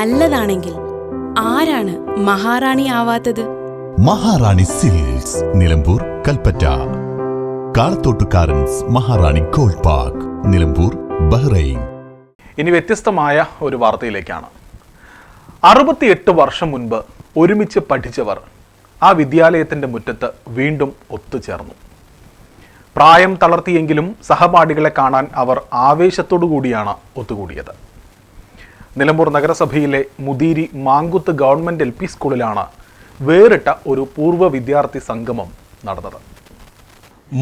നല്ലതാണെങ്കിൽ ആരാണ് മഹാറാണി ആവാത്തത്? Maharani silks Nilambur Kalpetta. Kalathottukarans Maharani gold park Nilambur Bahrain. ഇനി വ്യത്യസ്തമായ ഒരു വാർത്തയിലേക്കാണ്. അറുപത്തിയെട്ട് വർഷം മുൻപ് ഒരുമിച്ച് പഠിച്ചവർ ആ വിദ്യാലയത്തിന്റെ മുറ്റത്ത് വീണ്ടും ഒത്തുചേർന്നു. പ്രായം തളർത്തിയെങ്കിലും സഹപാഠികളെ കാണാൻ അവർ ആവേശത്തോടു കൂടിയാണ് ഒത്തുകൂടിയത്. നിലമ്പൂർ നഗരസഭയിലെ Muthiri Mankuth government L P സ്കൂളിലാണ് വേറിട്ട ഒരു പൂർവ വിദ്യാർത്ഥി സംഗമം നടന്നത്.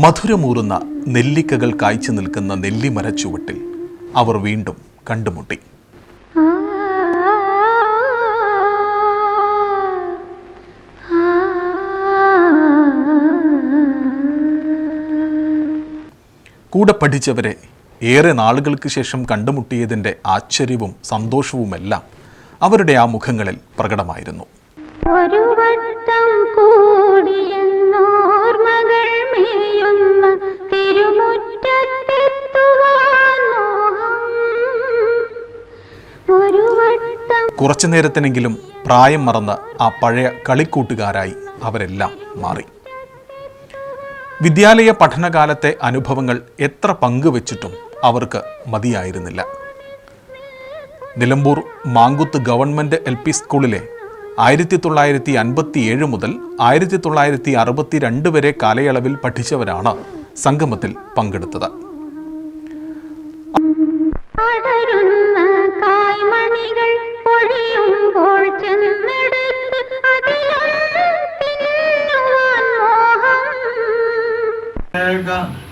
മധുരമൂറുന്ന നെല്ലിക്കകൾ കായ്ച്ചു നിൽക്കുന്ന നെല്ലിമര ചുവട്ടിൽ അവർ വീണ്ടും കണ്ടുമുട്ടി. കൂടെ പഠിച്ചവരെ ഏറെ നാളുകൾക്ക് ശേഷം കണ്ടുമുട്ടിയതിന്റെ ആശ്ചര്യവും സന്തോഷവുമെല്ലാം അവരുടെ ആ മുഖങ്ങളിൽ പ്രകടമായിരുന്നു. ഒരു വട്ടം കൂടിയെന്നോർമകൾ മേയുന്ന കുറച്ചു നേരത്തിനെങ്കിലും പ്രായം മറന്ന് ആ പഴയ കളിക്കൂട്ടുകാരായി അവരെല്ലാം മാറി. വിദ്യാലയ പഠനകാലത്തെ അനുഭവങ്ങൾ എത്ര പങ്കുവച്ചിട്ടും അവർക്ക് മതിയായിരുന്നില്ല. Nilambur Mankuth government L P സ്കൂളിലെ ആയിരത്തി തൊള്ളായിരത്തി അൻപത്തി ഏഴ് മുതൽ ആയിരത്തി തൊള്ളായിരത്തി അറുപത്തി രണ്ട് വരെ കാലയളവിൽ പഠിച്ചവരാണ് സംഗമത്തിൽ പങ്കെടുത്തത് പടരുന്ന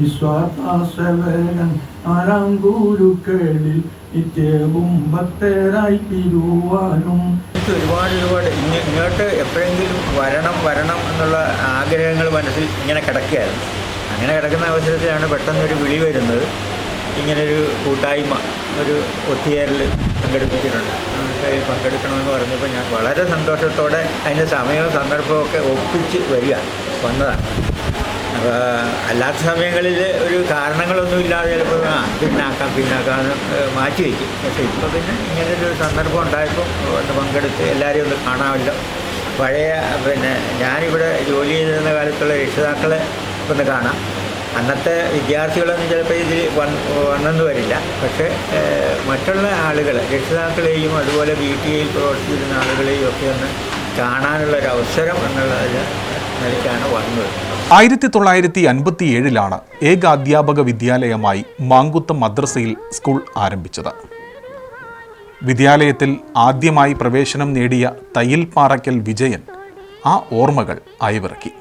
വിശ്വാസവരൻ ആരാം ഗുരുക്കളിൽ നിത്യവും ഭക്തരായി തിരുവാനും ഒരുപാട് ഒരുപാട് ഇങ്ങോട്ട് എപ്പോഴെങ്കിലും വരണം വരണം എന്നുള്ള ആഗ്രഹങ്ങൾ മനസ്സിൽ ഇങ്ങനെ കിടക്കുകയായിരുന്നു. അങ്ങനെ കിടക്കുന്ന അവസരത്തിലാണ് പെട്ടെന്നൊരു വിളി വരുന്നത്. ഇങ്ങനൊരു കൂട്ടായ്മ ഒരു ഒത്തുചേരൽ പങ്കെടുപ്പിച്ചിട്ടുണ്ട്. അതിൽ പങ്കെടുക്കണമെന്ന് പറഞ്ഞപ്പോൾ ഞാൻ വളരെ സന്തോഷത്തോടെ അതിന്റെ സമയവും സന്ദർഭവും ഒക്കെ ഒപ്പിച്ച് വരിക വന്നതാണ്. അല്ലാത്ത സമയങ്ങളിൽ ഒരു കാരണങ്ങളൊന്നുമില്ലാതെ ചിലപ്പോൾ ആ പിന്നാക്കാം പിന്നാക്കാം മാറ്റി വയ്ക്കും. പക്ഷേ ഇപ്പോൾ പിന്നെ ഇങ്ങനൊരു സന്ദർഭം ഉണ്ടായപ്പോൾ ഒന്ന് പങ്കെടുത്ത് എല്ലാവരെയും ഒന്ന് കാണാമല്ലോ. പഴയ പിന്നെ ഞാനിവിടെ ജോലി ചെയ്തിരുന്ന കാലത്തുള്ള രക്ഷിതാക്കളെ ഒന്ന് കാണാം. അന്നത്തെ വിദ്യാർത്ഥികളൊന്നും ചിലപ്പോൾ ഇതിൽ വന്ന് വന്നെന്ന് വരില്ല. പക്ഷേ മറ്റുള്ള ആളുകൾ രക്ഷിതാക്കളെയും അതുപോലെ ബി ടി ഐയിൽ പ്രവർത്തിച്ചിരുന്ന ആളുകളെയും ഒക്കെ ഒന്ന് കാണാനുള്ളൊരവസരം ഒരു എന്നുള്ള നിലയ്ക്കാണ് വന്നത്. ആയിരത്തി തൊള്ളായിരത്തി അൻപത്തി ഏഴിലാണ് ഏക അധ്യാപക വിദ്യാലയമായി മാങ്കുത്തം മദ്രസയിൽ സ്കൂൾ ആരംഭിച്ചത്. വിദ്യാലയത്തിൽ ആദ്യമായി പ്രവേശനം നേടിയ തയ്യൽപ്പാറയ്ക്കൽ വിജയൻ ആ ഓർമ്മകൾ അയവിറക്കി.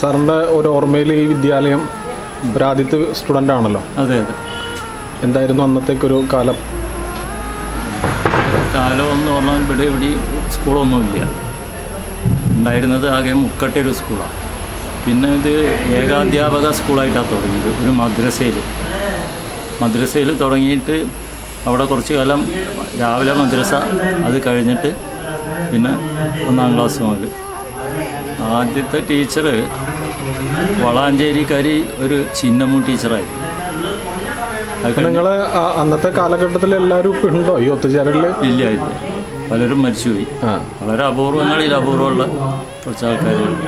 സാറിന്റെ ഒരു ഓർമ്മയിൽ ഈ വിദ്യാലയം ഒരു ആദ്യത്തെ സ്റ്റുഡന്റ് ആണല്ലോ അതെ അതെ. എന്തായിരുന്നു അന്നത്തേക്കൊരു കാലം? കാലം എന്ന് പറഞ്ഞാൽ ഇവിടെ ഇവിടെ സ്കൂളൊന്നുമില്ല. ഉണ്ടായിരുന്നത് ആകെ മുക്കട്ടെ ഒരു സ്കൂളാണ്. പിന്നെ ഇത് ഏകാധ്യാപക സ്കൂളായിട്ടാണ് തുടങ്ങിയത് ഒരു മദ്രസയിൽ മദ്രസയിൽ തുടങ്ങിയിട്ട് അവിടെ കുറച്ച് കാലം രാവിലെ മദ്രസ അത് കഴിഞ്ഞിട്ട് പിന്നെ ഒന്നാം ക്ലാസ് മുതൽ. ആദ്യത്തെ ടീച്ചർ വളാഞ്ചേരിക്കാരി ഒരു ചിന്നമ്മു ടീച്ചറായിരുന്നു. നിങ്ങൾ അന്നത്തെ കാലഘട്ടത്തിൽ എല്ലാവരും ഉണ്ടോ? ഈ ഒത്തുചേരലിൽ? ഇല്ല ഇല്ല. പലരും മരിച്ചുപോയി. ആ. വളരെ അപൂർവങ്ങളിൽ അപൂർവമുള്ള കുറച്ച് ആൾക്കാരുണ്ട്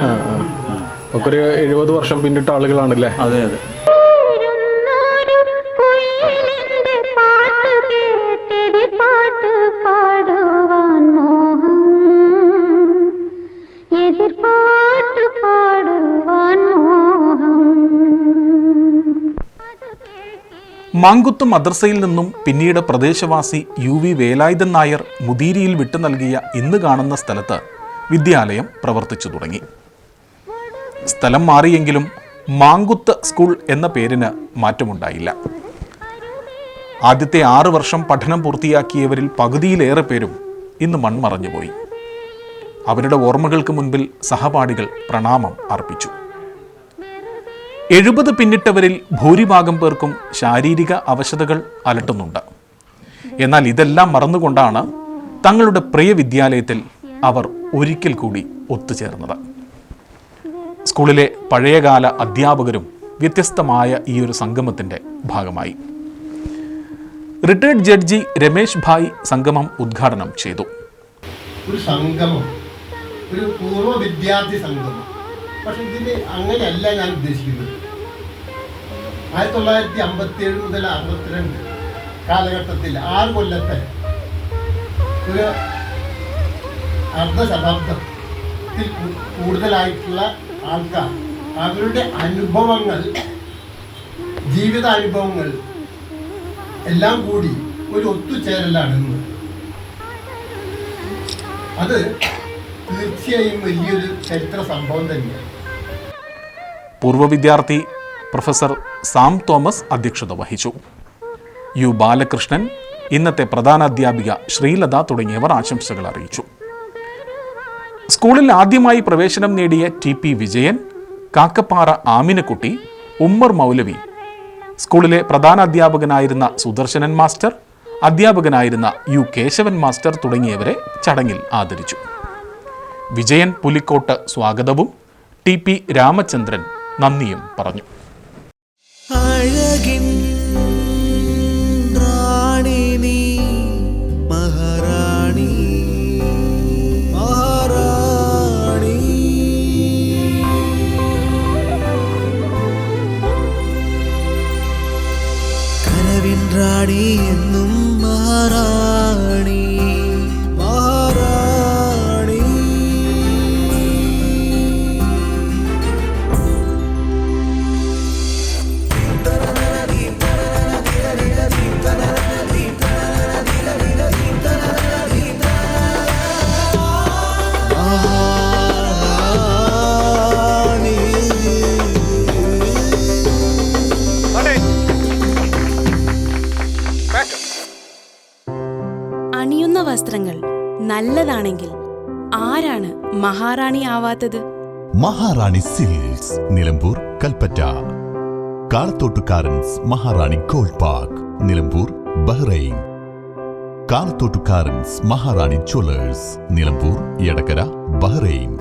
ഒക്കെ ഒരു എഴുപത് വർഷം പിന്നിട്ട ആളുകളാണല്ലേ? അതെ അതെ. ഇരുന്നൊരു മാങ്കുത്ത് മദ്രസയിൽ നിന്നും പിന്നീട് പ്രദേശവാസി യു വി വേലായുധൻ നായർ മുദീരിയിൽ വിട്ടു നൽകിയ ഇന്ന് കാണുന്ന സ്ഥലത്ത് വിദ്യാലയം പ്രവർത്തിച്ചു തുടങ്ങി. സ്ഥലം മാറിയെങ്കിലും മാങ്കുത്ത് സ്കൂൾ എന്ന പേരിന് മാറ്റമുണ്ടായില്ല. ആദ്യത്തെ ആറ് വർഷം പഠനം പൂർത്തിയാക്കിയവരിൽ പകുതിയിലേറെ പേരും ഇന്ന് മൺമറഞ്ഞുപോയി. അവരുടെ ഓർമ്മകൾക്ക് മുൻപിൽ സഹപാഠികൾ പ്രണാമം അർപ്പിച്ചു. എഴുപത് പിന്നിട്ടവരിൽ ഭൂരിഭാഗം പേർക്കും ശാരീരിക അവശതകൾ അലട്ടുന്നുണ്ട്. എന്നാൽ ഇതെല്ലാം മറന്നുകൊണ്ടാണ് തങ്ങളുടെ പ്രിയ വിദ്യാലയത്തിൽ അവർ ഒരിക്കൽ കൂടി ഒത്തുചേർന്നത്. സ്കൂളിലെ പഴയകാല അധ്യാപകരും വ്യത്യസ്തമായ ഈ ഒരു സംഗമത്തിന്റെ ഭാഗമായി. റിട്ടയർഡ് ജഡ്ജി രമേശ് ഭായ് സംഗമം ഉദ്ഘാടനം ചെയ്തു. ഒരു സംഗമം ഒരു പൂർവ വിദ്യാർത്ഥി സംഗമം. പക്ഷെ ഇതിന് അങ്ങനെയല്ല ഞാൻ ഉദ്ദേശിക്കുന്നത്. ആയിരത്തി തൊള്ളായിരത്തി അമ്പത്തി ഏഴ് മുതൽ അറുപത്തിരണ്ട് കാലഘട്ടത്തിൽ ആറ് കൊല്ലത്തെ ഒരു അർദ്ധ ശതാബ്ദത്തിൽ കൂ- കൂടുതലായിട്ടുള്ള ആൾക്കാർ അവരുടെ അനുഭവങ്ങൾ ജീവിത അനുഭവങ്ങൾ എല്ലാം കൂടി ഒരു ഒത്തുചേരലാണ് അത് തീർച്ചയായും വലിയൊരു ചരിത്ര സംഭവം തന്നെയാണ്. പൂർവ വിദ്യാർത്ഥി പ്രൊഫസർ സാം തോമസ് അധ്യക്ഷത വഹിച്ചു. യു ബാലകൃഷ്ണൻ ഇന്നത്തെ പ്രധാനാധ്യാപിക ശ്രീലത തുടങ്ങിയവർ ആശംസകൾ അറിയിച്ചു. സ്കൂളിൽ ആദ്യമായി പ്രവേശനം നേടിയ ടി പി വിജയൻ കാക്കപ്പാറ ആമിനക്കുട്ടി ഉമ്മർ മൗലവി സ്കൂളിലെ പ്രധാനാധ്യാപകനായിരുന്ന സുദർശനൻ മാസ്റ്റർ അധ്യാപകനായിരുന്ന യു കേശവൻ മാസ്റ്റർ തുടങ്ങിയവരെ ചടങ്ങിൽ ആദരിച്ചു. വിജയൻ പുലിക്കോട്ട് സ്വാഗതവും ടി പി രാമചന്ദ്രൻ നന്ദിയും പറഞ്ഞു. അഴകിൻ മഹാറാണി ആവാത്തത്? Maharani silks Nilambur Kalpetta. Kalathottukarans Maharani gold park Nilambur Bahrain. Kalathottukarans Maharani jewellers Nilambur Edakkara Bahrain.